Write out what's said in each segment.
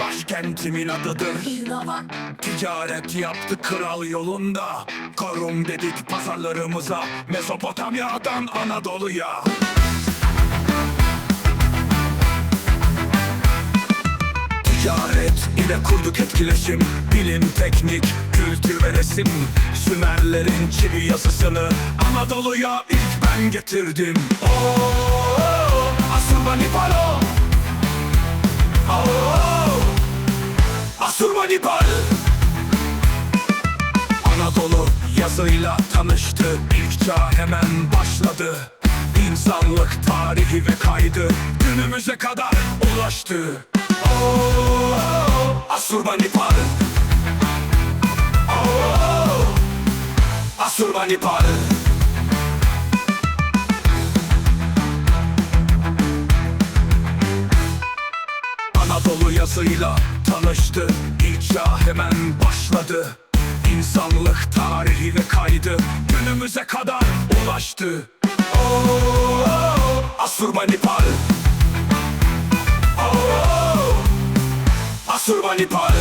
başkentimin adıdır. Ticaret yaptı kral yolunda. Korum dedik pazarlarımıza Mezopotamya'dan Anadolu'ya. Ticaret ile kurduk etkileşim. Bilim, teknik, kültür ve resim. Sümerlerin çivi yazısını Anadolu'ya ilk ben getirdim. Oo, Asurbanipalo Oo, Asurbanipal Anadolu yazıyla tanıştı. İlk çağ hemen başladı. İnsanlık tarihi ve kaydı Günümüze kadar ulaştı. Oo, Asurbanipal Oo, Asurbanipal yazıyla tanıştı. Çağ hemen başladı. İnsanlık tarihi ve kaydı. Günümüze kadar ulaştı. Oo, Asurbanipal. Oo, Asurbanipal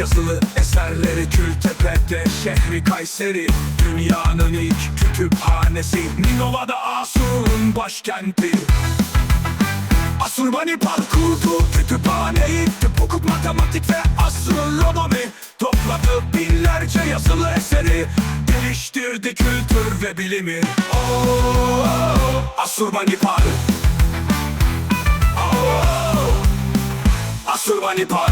yazılı eserleri Kültepe'de şehri Kayseri Dünyanın ilk kütüphanesi Ninova'da Asur'un başkenti. Asurbanipal kurdu kütüphaneyi Tıp, hukuk, matematik ve astronomi. Topladı binlerce yazılı eseri Geliştirdi kültür ve bilimi. Oo, Asurbanipal. Oo, Asurbanipal